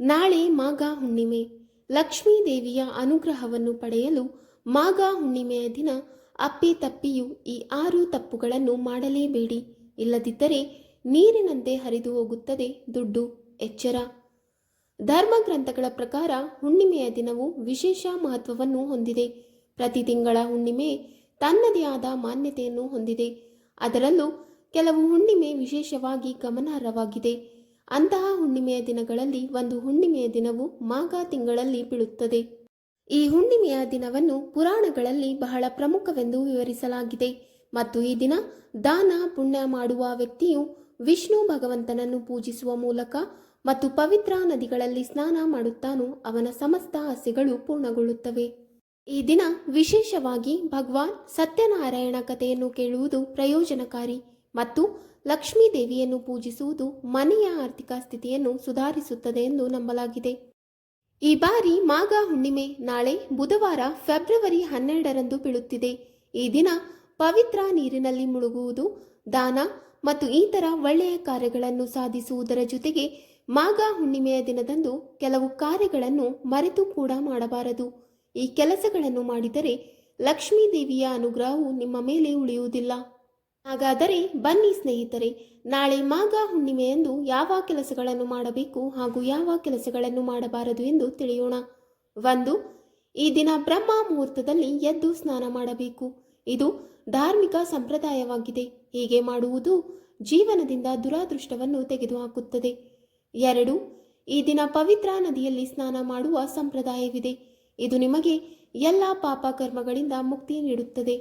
ನಾಳೆ ಮಾಘ ಹುಣ್ಣಿಮೆ. ಲಕ್ಷ್ಮೀ ದೇವಿಯ ಅನುಗ್ರಹವನ್ನು ಪಡೆಯಲು ಮಾಘ ಹುಣ್ಣಿಮೆಯ ದಿನ ಅಪ್ಪಿ ತಪ್ಪಿಯು ಈ ಆರು ತಪ್ಪುಗಳನ್ನು ಮಾಡಲೇಬೇಡಿ. ಇಲ್ಲದಿದ್ದರೆ ನೀರಿನಂತೆ ಹರಿದು ಹೋಗುತ್ತದೆ ದುಡ್ಡು, ಎಚ್ಚರ. ಧರ್ಮ ಗ್ರಂಥಗಳ ಪ್ರಕಾರ ಹುಣ್ಣಿಮೆಯ ದಿನವು ವಿಶೇಷ ಮಹತ್ವವನ್ನು ಹೊಂದಿದೆ. ಪ್ರತಿ ತಿಂಗಳ ಹುಣ್ಣಿಮೆ ತನ್ನದೇ ಆದ ಮಾನ್ಯತೆಯನ್ನು ಹೊಂದಿದೆ. ಅದರಲ್ಲೂ ಕೆಲವು ಹುಣ್ಣಿಮೆ ವಿಶೇಷವಾಗಿ ಗಮನಾರ್ಹವಾಗಿದೆ. ಅಂತಹ ಹುಣ್ಣಿಮೆಯ ದಿನಗಳಲ್ಲಿ ಒಂದು ಹುಣ್ಣಿಮೆಯ ದಿನವು ಮಾಘ ತಿಂಗಳಲ್ಲಿ ಬೀಳುತ್ತದೆ. ಈ ಹುಣ್ಣಿಮೆಯ ದಿನವನ್ನು ಪುರಾಣಗಳಲ್ಲಿ ಬಹಳ ಪ್ರಮುಖವೆಂದು ವಿವರಿಸಲಾಗಿದೆ. ಮತ್ತು ಈ ದಿನ ದಾನ ಪುಣ್ಯ ಮಾಡುವ ವ್ಯಕ್ತಿಯು ವಿಷ್ಣು ಭಗವಂತನನ್ನು ಪೂಜಿಸುವ ಮೂಲಕ ಮತ್ತು ಪವಿತ್ರ ನದಿಗಳಲ್ಲಿ ಸ್ನಾನ ಮಾಡುತ್ತಾನೋ ಅವನ ಸಮಸ್ತ ಆಸೆಗಳು ಪೂರ್ಣಗೊಳ್ಳುತ್ತವೆ. ಈ ದಿನ ವಿಶೇಷವಾಗಿ ಭಗವಾನ್ ಸತ್ಯನಾರಾಯಣ ಕಥೆಯನ್ನು ಕೇಳುವುದು ಪ್ರಯೋಜನಕಾರಿ ಮತ್ತು ಲಕ್ಷ್ಮೀ ದೇವಿಯನ್ನು ಪೂಜಿಸುವುದು ಮನೆಯ ಆರ್ಥಿಕ ಸ್ಥಿತಿಯನ್ನು ಸುಧಾರಿಸುತ್ತದೆ ಎಂದು ನಂಬಲಾಗಿದೆ. ಈ ಬಾರಿ ಮಾಘ ಹುಣ್ಣಿಮೆ ನಾಳೆ ಬುಧವಾರ ಫೆಬ್ರವರಿ ಹನ್ನೆರಡರಂದು ಬೀಳುತ್ತಿದೆ. ಈ ದಿನ ಪವಿತ್ರ ನೀರಿನಲ್ಲಿ ಮುಳುಗುವುದು, ದಾನ ಮತ್ತು ಇತರ ಒಳ್ಳೆಯ ಕಾರ್ಯಗಳನ್ನು ಸಾಧಿಸುವುದರ ಜೊತೆಗೆ ಮಾಘ ಹುಣ್ಣಿಮೆಯ ದಿನದಂದು ಕೆಲವು ಕಾರ್ಯಗಳನ್ನು ಮರೆತು ಕೂಡ ಮಾಡಬಾರದು. ಈ ಕೆಲಸಗಳನ್ನು ಮಾಡಿದರೆ ಲಕ್ಷ್ಮೀ ದೇವಿಯ ಅನುಗ್ರಹವು ನಿಮ್ಮ ಮೇಲೆ ಉಳಿಯುವುದಿಲ್ಲ. ಹಾಗಾದರೆ ಬನ್ನಿ ಸ್ನೇಹಿತರೆ, ನಾಳೆ ಮಾಘ ಹುಣ್ಣಿಮೆಯಂದು ಯಾವ ಕೆಲಸಗಳನ್ನು ಮಾಡಬೇಕು ಹಾಗೂ ಯಾವ ಕೆಲಸಗಳನ್ನು ಮಾಡಬಾರದು ಎಂದು ತಿಳಿಯೋಣ. ಒಂದು, ಈ ದಿನ ಬ್ರಹ್ಮ ಮುಹೂರ್ತದಲ್ಲಿ ಎದ್ದು ಸ್ನಾನ ಮಾಡಬೇಕು. ಇದು ಧಾರ್ಮಿಕ ಸಂಪ್ರದಾಯವಾಗಿದೆ. ಹೀಗೆ ಮಾಡುವುದು ಜೀವನದಿಂದ ದುರಾದೃಷ್ಟವನ್ನು ತೆಗೆದುಹಾಕುತ್ತದೆ. ಎರಡು, ಈ ದಿನ ಪವಿತ್ರ ನದಿಯಲ್ಲಿ ಸ್ನಾನ ಮಾಡುವ ಸಂಪ್ರದಾಯವಿದೆ. ಇದು ನಿಮಗೆ ಎಲ್ಲ ಪಾಪ ಕರ್ಮಗಳಿಂದ ಮುಕ್ತಿ ನೀಡುತ್ತದೆ.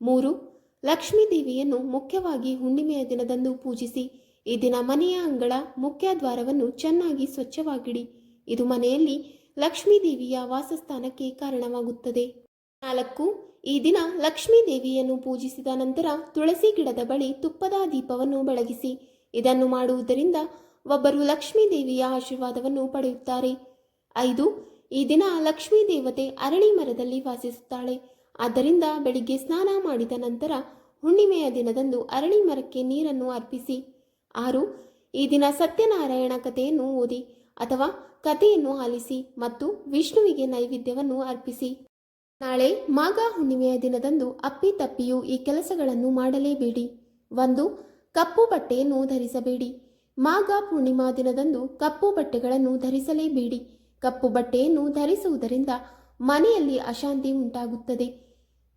ಮೂರು ಲಕ್ಷ್ಮೀ ದೇವಿಯನ್ನು ಮುಖ್ಯವಾಗಿ ಹುಣ್ಣಿಮೆಯ ದಿನದಂದು ಪೂಜಿಸಿ, ಈ ದಿನ ಮನೆಯ ಅಂಗಳ ಮುಖ್ಯ ದ್ವಾರವನ್ನು ಚೆನ್ನಾಗಿ ಸ್ವಚ್ಛವಾಗಿಡಿ. ಇದು ಮನೆಯಲ್ಲಿ ಲಕ್ಷ್ಮೀ ದೇವಿಯ ವಾಸಸ್ಥಾನಕ್ಕೆ ಕಾರಣವಾಗುತ್ತದೆ. ನಾಲ್ಕು, ಈ ದಿನ ಲಕ್ಷ್ಮೀ ದೇವಿಯನ್ನು ಪೂಜಿಸಿದ ನಂತರ ತುಳಸಿ ಗಿಡದ ಬಳಿ ತುಪ್ಪದ ದೀಪವನ್ನು ಬೆಳಗಿಸಿ, ಇದನ್ನು ಮಾಡುವುದರಿಂದ ಒಬ್ಬರು ಲಕ್ಷ್ಮೀ ದೇವಿಯ ಆಶೀರ್ವಾದವನ್ನು ಪಡೆಯುತ್ತಾರೆ. ಐದು, ಈ ದಿನ ಲಕ್ಷ್ಮೀ ದೇವತೆ ಅರಳಿ ಮರದಲ್ಲಿ ವಾಸಿಸುತ್ತಾಳೆ. ಆದ್ದರಿಂದ ಬೆಳಿಗ್ಗೆ ಸ್ನಾನ ಮಾಡಿದ ನಂತರ ಹುಣ್ಣಿಮೆಯ ದಿನದಂದು ಅರಳಿ ಮರಕ್ಕೆ ನೀರನ್ನು ಅರ್ಪಿಸಿ. ಆರು, ಈ ದಿನ ಸತ್ಯನಾರಾಯಣ ಕಥೆಯನ್ನು ಓದಿ ಅಥವಾ ಕಥೆಯನ್ನು ಆಲಿಸಿ ಮತ್ತು ವಿಷ್ಣುವಿಗೆ ನೈವೇದ್ಯವನ್ನು ಅರ್ಪಿಸಿ. ನಾಳೆ ಮಾಘ ಹುಣ್ಣಿಮೆಯ ದಿನದಂದು ಅಪ್ಪಿ ತಪ್ಪಿಯೂ ಈ ಕೆಲಸಗಳನ್ನು ಮಾಡಲೇಬೇಡಿ. ಒಂದು, ಕಪ್ಪು ಬಟ್ಟೆಯನ್ನು ಧರಿಸಬೇಡಿ. ಮಾಘ ಪೂರ್ಣಿಮಾ ದಿನದಂದು ಕಪ್ಪು ಬಟ್ಟೆಗಳನ್ನು ಧರಿಸಲೇಬೇಡಿ. ಕಪ್ಪು ಬಟ್ಟೆಯನ್ನು ಧರಿಸುವುದರಿಂದ ಮನೆಯಲ್ಲಿ ಅಶಾಂತಿ ಉಂಟಾಗುತ್ತದೆ.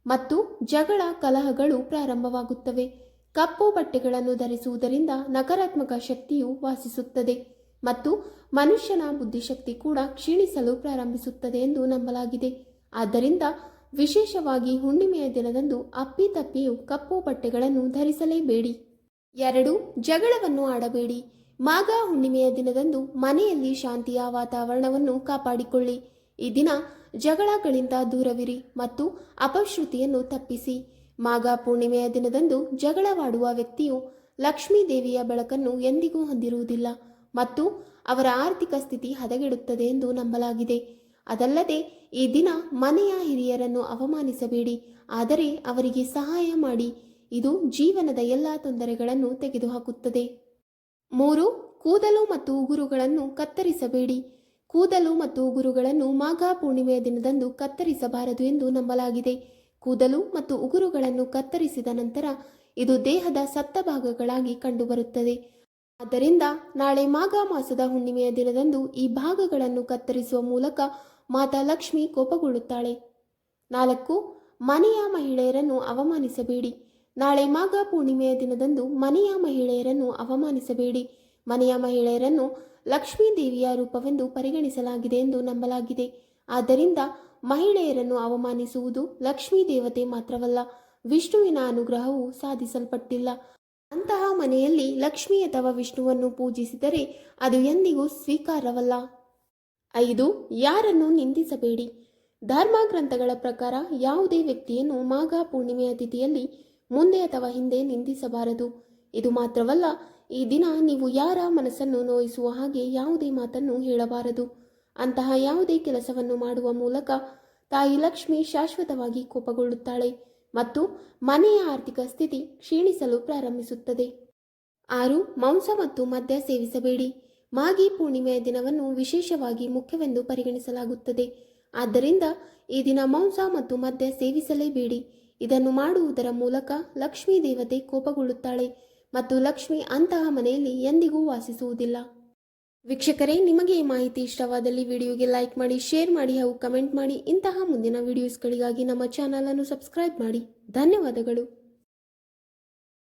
ಮತ್ತು ಜಗಳ ಕಲಹಗಳು ಪ್ರಾರಂಭವಾಗುತ್ತವೆ. ಕಪ್ಪು ಬಟ್ಟೆಗಳನ್ನು ಧರಿಸುವುದರಿಂದ ನಕಾರಾತ್ಮಕ ಶಕ್ತಿಯು ವಾಸಿಸುತ್ತದೆ ಮತ್ತು ಮನುಷ್ಯನ ಬುದ್ಧಿಶಕ್ತಿ ಕೂಡ ಕ್ಷೀಣಿಸಲು ಪ್ರಾರಂಭಿಸುತ್ತದೆ ಎಂದು ನಂಬಲಾಗಿದೆ. ಆದ್ದರಿಂದ ವಿಶೇಷವಾಗಿ ಹುಣ್ಣಿಮೆಯ ದಿನದಂದು ಅಪ್ಪಿ ತಪ್ಪಿಯು ಕಪ್ಪು ಬಟ್ಟೆಗಳನ್ನು ಧರಿಸಲೇಬೇಡಿ. ಎರಡು, ಜಗಳವನ್ನು ಆಡಬೇಡಿ. ಮಾಘ ಹುಣ್ಣಿಮೆಯ ದಿನದಂದು ಮನೆಯಲ್ಲಿ ಶಾಂತಿಯ ವಾತಾವರಣವನ್ನು ಕಾಪಾಡಿಕೊಳ್ಳಿ. ಈ ದಿನ ಜಗಳಗಳಿಂದ ದೂರವಿರಿ ಮತ್ತು ಅಪಶ್ರುತಿಯನ್ನು ತಪ್ಪಿಸಿ. ಮಾಘ ಪೂರ್ಣಿಮೆಯ ದಿನದಂದು ಜಗಳವಾಡುವ ವ್ಯಕ್ತಿಯು ಲಕ್ಷ್ಮೀ ದೇವಿಯ ಬೆಳಕನ್ನು ಎಂದಿಗೂ ಹೊಂದಿರುವುದಿಲ್ಲ ಮತ್ತು ಅವರ ಆರ್ಥಿಕ ಸ್ಥಿತಿ ಹದಗೆಡುತ್ತದೆ ಎಂದು ನಂಬಲಾಗಿದೆ. ಅದಲ್ಲದೆ ಈ ದಿನ ಮನೆಯ ಹಿರಿಯರನ್ನು ಅವಮಾನಿಸಬೇಡಿ, ಆದರೆ ಅವರಿಗೆ ಸಹಾಯ ಮಾಡಿ. ಇದು ಜೀವನದ ಎಲ್ಲ ತೊಂದರೆಗಳನ್ನು ತೆಗೆದುಹಾಕುತ್ತದೆ. ಮೂರು, ಕೂದಲು ಮತ್ತು ಉಗುರುಗಳನ್ನು ಕತ್ತರಿಸಬೇಡಿ. ಕೂದಲು ಮತ್ತು ಉಗುರುಗಳನ್ನು ಮಾಘ ಪೂರ್ಣಿಮೆಯ ದಿನದಂದು ಕತ್ತರಿಸಬಾರದು ಎಂದು ನಂಬಲಾಗಿದೆ. ಕೂದಲು ಮತ್ತು ಉಗುರುಗಳನ್ನು ಕತ್ತರಿಸಿದ ನಂತರ ಇದು ದೇಹದ ಸತ್ತ ಭಾಗಗಳಾಗಿ ಕಂಡುಬರುತ್ತದೆ. ಆದ್ದರಿಂದ ನಾಳೆ ಮಾಘ ಮಾಸದ ಹುಣ್ಣಿಮೆಯ ದಿನದಂದು ಈ ಭಾಗಗಳನ್ನು ಕತ್ತರಿಸುವ ಮೂಲಕ ಮಾತಾ ಲಕ್ಷ್ಮಿ ಕೋಪಗೊಳ್ಳುತ್ತಾಳೆ. ನಾಲ್ಕು, ಮನೆಯ ಮಹಿಳೆಯರನ್ನು ಅವಮಾನಿಸಬೇಡಿ. ನಾಳೆ ಮಾಘ ಪೂರ್ಣಿಮೆಯ ದಿನದಂದು ಮನೆಯ ಮಹಿಳೆಯರನ್ನು ಅವಮಾನಿಸಬೇಡಿ. ಮನೆಯ ಮಹಿಳೆಯರನ್ನು ಲಕ್ಷ್ಮೀ ದೇವಿಯ ರೂಪವೆಂದು ಪರಿಗಣಿಸಲಾಗಿದೆ ಎಂದು ನಂಬಲಾಗಿದೆ. ಆದ್ದರಿಂದ ಮಹಿಳೆಯರನ್ನು ಅವಮಾನಿಸುವುದು ಲಕ್ಷ್ಮೀ ದೇವತೆ ಮಾತ್ರವಲ್ಲ, ವಿಷ್ಣುವಿನ ಅನುಗ್ರಹವು ಸಾಧಿಸಲ್ಪಟ್ಟಿಲ್ಲ. ಅಂತಹ ಮನೆಯಲ್ಲಿ ಲಕ್ಷ್ಮಿ ಅಥವಾ ವಿಷ್ಣುವನ್ನು ಪೂಜಿಸಿದರೆ ಅದು ಎಂದಿಗೂ ಸ್ವೀಕಾರವಲ್ಲ. ಐದು, ಯಾರನ್ನು ನಿಂದಿಸಬೇಡಿ. ಧರ್ಮ ಗ್ರಂಥಗಳ ಪ್ರಕಾರ ಯಾವುದೇ ವ್ಯಕ್ತಿಯನ್ನು ಮಾಘ ಪೂರ್ಣಿಮೆಯ ತಿಥಿಯಲ್ಲಿ ಮುಂದೆ ಅಥವಾ ಹಿಂದೆ ನಿಂದಿಸಬಾರದು. ಇದು ಮಾತ್ರವಲ್ಲ ಈ ದಿನ ನೀವು ಯಾರ ಮನಸ್ಸನ್ನು ನೋಯಿಸುವ ಹಾಗೆ ಯಾವುದೇ ಮಾತನ್ನು ಹೇಳಬಾರದು. ಅಂತಹ ಯಾವುದೇ ಕೆಲಸವನ್ನು ಮಾಡುವ ಮೂಲಕ ತಾಯಿ ಲಕ್ಷ್ಮಿ ಶಾಶ್ವತವಾಗಿ ಕೋಪಗೊಳ್ಳುತ್ತಾಳೆ ಮತ್ತು ಮನೆಯ ಆರ್ಥಿಕ ಸ್ಥಿತಿ ಕ್ಷೀಣಿಸಲು ಪ್ರಾರಂಭಿಸುತ್ತದೆ. ಆರು, ಮಾಂಸ ಮತ್ತು ಮದ್ಯ ಸೇವಿಸಬೇಡಿ. ಮಾಗಿ ಪೂರ್ಣಿಮೆಯ ದಿನವನ್ನು ವಿಶೇಷವಾಗಿ ಮುಖ್ಯವೆಂದು ಪರಿಗಣಿಸಲಾಗುತ್ತದೆ. ಆದ್ದರಿಂದ ಈ ದಿನ ಮಾಂಸ ಮತ್ತು ಮದ್ಯ ಸೇವಿಸಲೇಬೇಡಿ. ಇದನ್ನು ಮಾಡುವುದರ ಮೂಲಕ ಲಕ್ಷ್ಮೀ ದೇವತೆ ಕೋಪಗೊಳ್ಳುತ್ತಾಳೆ. ಮತ್ತು ಲಕ್ಷ್ಮಿ ಅಂತಹ ಮನೆಯಲ್ಲಿ ಎಂದಿಗೂ ವಾಸಿಸುವುದಿಲ್ಲ. ವೀಕ್ಷಕರೇ, ನಿಮಗೆ ಈ ಮಾಹಿತಿ ಇಷ್ಟವಾದಲ್ಲಿ ವಿಡಿಯೋಗೆ ಲೈಕ್ ಮಾಡಿ, ಶೇರ್ ಮಾಡಿ ಹಾಗೂ ಕಮೆಂಟ್ ಮಾಡಿ. ಇಂತಹ ಮುಂದಿನ ವಿಡಿಯೋಸ್ಗಳಿಗಾಗಿ ನಮ್ಮ ಚಾನಲನ್ನು ಸಬ್ಸ್ಕ್ರೈಬ್ ಮಾಡಿ. ಧನ್ಯವಾದಗಳು.